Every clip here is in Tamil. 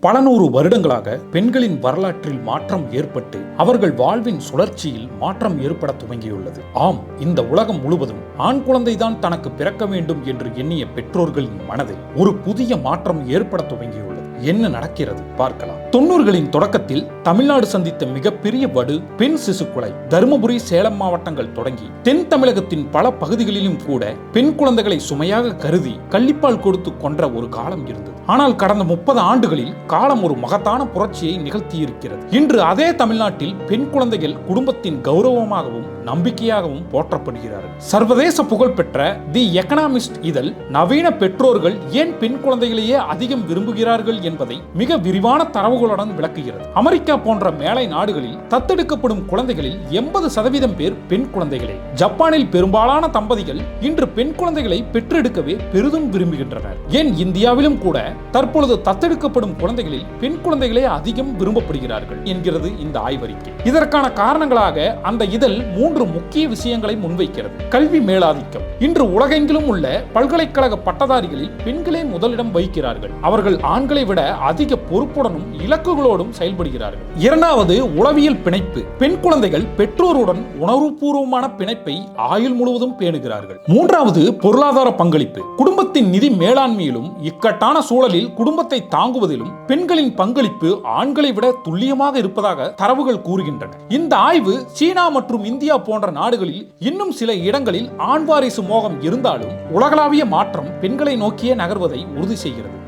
பல நூறு வருடங்களாக பெண்களின் வரலாற்றில் மாற்றம் ஏற்பட்டு அவர்கள் வாழ்வின் சுழற்சியில் மாற்றம் ஏற்பட துவங்கியுள்ளது. ஆம் இந்த உலகம் முழுவதும் ஆண் குழந்தைதான் தனக்கு பிறக்க வேண்டும் என்று எண்ணிய பெற்றோர்களின் மனதில் ஒரு புதிய மாற்றம் ஏற்பட துவங்கியுள்ளது. என்ன நடக்கிறது பார்க்கலாம். தொண்ணூறுகளின் தொடக்கத்தில் தமிழ்நாடு சந்தித்த மிகப்பெரிய வடு பெண் சிசு கொலை தருமபுரி சேலம் மாவட்டங்கள் தொடங்கி தென் தமிழகத்தின் பல பகுதிகளிலும் கூட பெண் குழந்தைகளை சுமையாக கருதி கள்ளிப்பால் கொடுத்து கொன்ற ஒரு காலம் இருந்தது. ஆனால் கடந்த முப்பது ஆண்டுகளில் காலம் ஒரு மகத்தான புரட்சியை நிகழ்த்தியிருக்கிறது. இன்று அதே தமிழ்நாட்டில் பெண் குழந்தைகள் குடும்பத்தின் கௌரவமாகவும் நம்பிக்கையாகவும் போற்றப்படுகிறார்கள். சர்வதேச புகழ்பெற்ற தி எக்கனாமிஸ்ட் இதழ் நவீன பெற்றோர்கள் ஏன் பெண் குழந்தைகளையே அதிகம் விரும்புகிறார்கள் என்பதை மிக விரிவான தரவுகளுடன் விளக்குகிறது. அமெரிக்கா போன்ற மேலை நாடுகளில் தத்தெடுக்கப்படும் குழந்தைகளில் எண்பது சதவீதம் பேர் பெண் குழந்தைகளே. ஜப்பானில் பெரும்பாலான தம்பதிகள் இன்று பெண் குழந்தைகளை பெற்றெடுக்கவே பெரிதும் விரும்புகின்றனர். ஏன் இந்தியாவிலும் கூட தற்பொழுது தத்தெடுக்கப்படும் குழந்தைகளில் பெண் குழந்தைகளே அதிகம் விரும்பப்படுகிறார்கள் என்கிறது இந்த ஆய்வறிக்கை. இதற்கான காரணங்களாக அந்த இதழ் மூன்று முக்கிய விஷயங்களை முன்வைக்கிறது. கல்வி மேலாதிக்கம். இன்று உலகெங்கிலும் உள்ள பல்கலைக்கழக பட்டதாரிகளில் பெண்களே முதலிடம் வகிக்கிறார்கள். அவர்கள் ஆண்களை விட அதிக பொறுப்புடனும் இலக்குகளோடும் செயல்படுகிறார்கள். இரண்டாவது உளவியல் பிணைப்பு. பெண் குழந்தைகள் பெற்றோருடன் உணர்வுபூர்வமான பிணைப்பை ஆயுள் முழுவதும் பேணுகிறார்கள். மூன்றாவது பொருளாதார பங்களிப்பு. குடும்பத்தின் நிதி மேலாண்மையிலும் இக்கட்டான சூழலில் குடும்பத்தை தாங்குவதிலும் பெண்களின் பங்களிப்பு ஆண்களை விட துல்லியமாக இருப்பதாக தரவுகள் கூறுகின்றன. இந்த ஆய்வு சீனா மற்றும் இந்தியா போன்ற நாடுகளில் இன்னும் சில இடங்களில் ஆண் வாரிசு மோகம் இருந்தாலும் உலகளாவிய மாற்றம் பெண்களை நோக்கியே நகர்வதை உறுதி செய்கிறது.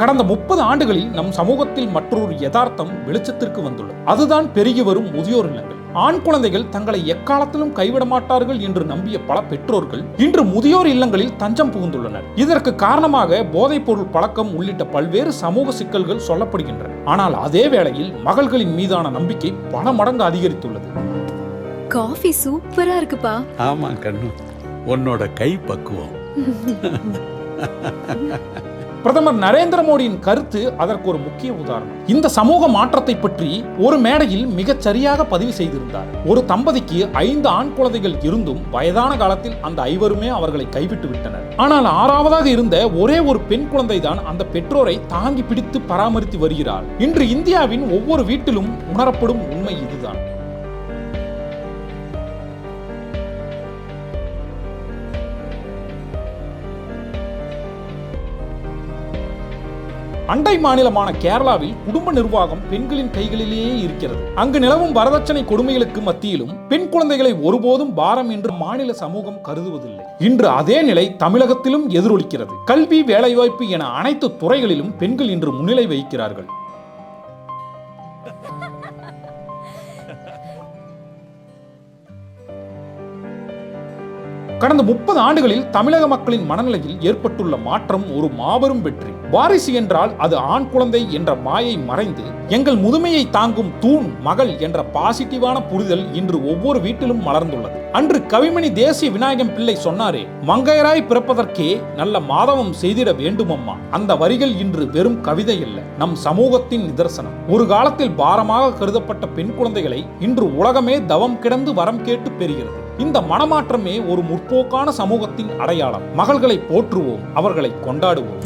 கடந்த முப்பது ஆண்டுகளில் நம் சமூகத்தில் மற்றொரு யதார்த்தம் வெளிச்சத்திற்கு வந்துள்ளது. அதுதான் பெருகி வரும் முதியோர் இல்லங்கள். ஆண் குழந்தைகள் தங்களை எக்காலத்திலும் கைவிட மாட்டார்கள் என்று நம்பிய பல பெற்றோர்கள் இன்று முதியோர் இல்லங்களில் தஞ்சம் புகுந்துள்ளனர். இதற்கு காரணமாக போதைப் பொருள் பழக்கம் உள்ளிட்ட பல்வேறு சமூக சிக்கல்கள் சொல்லப்படுகின்றன. ஆனால் அதே வேளையில் மகள்களின் மீதான நம்பிக்கை பல மடங்கு அதிகரித்துள்ளது. காஃபி சூப்பரா இருக்குப்பா. ஆமா கண்ணு. உன்னோட கை பக்குவம். பிரதமர் நரேந்திர மோடியின் கருத்து அதற்கு ஒரு முக்கிய உதாரணம். இந்த சமூக மாற்றத்தை பற்றி ஒரு மேடையில் மிகச் சரியாக பதிவு செய்திருந்தார். ஒரு தம்பதிக்கு ஐந்து ஆண் குழந்தைகள் இருந்தும் வயதான காலத்தில் அந்த ஐவருமே அவர்களை கைவிட்டு விட்டனர். ஆனால் ஆறாவதாக இருந்த ஒரே ஒரு பெண் குழந்தை தான் அந்த பெற்றோரை தாங்கி பிடித்து பராமரித்து வருகிறார் இன்று இந்தியாவின் ஒவ்வொரு வீட்டிலும் உணரப்படும் உண்மை இதுதான். அண்டை மாநிலமான கேரளாவில் குடும்ப நிர்வாகம் பெண்களின் கைகளிலேயே இருக்கிறது. அங்கு நிலவும் வரதட்சணை கொடுமைகளுக்கு மத்தியிலும் பெண் குழந்தைகளை ஒருபோதும் பாரம் என்று மாநில சமூகம் கருதுவதில்லை. இன்று அதே நிலை தமிழகத்திலும் எதிரொலிக்கிறது. கல்வி வேலைவாய்ப்பு என அனைத்து துறைகளிலும் பெண்கள் இன்று முன்னிலை வகிக்கிறார்கள். கடந்த முப்பது ஆண்டுகளில் தமிழக மக்களின் மனநிலையில் ஏற்பட்டுள்ள மாற்றம் ஒரு மாபெரும் வெற்றி. வாரிசு என்றால் அது ஆண் குழந்தை என்ற மாயை மறைந்து எங்கள் முதுமையை தாங்கும் தூண் மகள் என்ற பாசிட்டிவான புரிதல் இன்று ஒவ்வொரு வீட்டிலும் மலர்ந்துள்ளது. அன்று கவிமணி தேசிய விநாயகம் பிள்ளை சொன்னாரே மங்கையராய் பிறப்பதற்கே நல்ல மாதவம் செய்திட வேண்டுமம்மா. அந்த வரிகள் இன்று வெறும் கவிதை இல்லை நம் சமூகத்தின் நிதர்சனம். ஒரு காலத்தில் பாரமாக கருதப்பட்ட பெண் குழந்தைகளை இன்று உலகமே தவம் கிடந்து வரம் கேட்டு பெறுகிறது. இந்த மனமாற்றமே ஒரு முற்போக்கான சமூகத்தின் அடையாளம். மகள்களை போற்றுவோம் அவர்களை கொண்டாடுவோம்.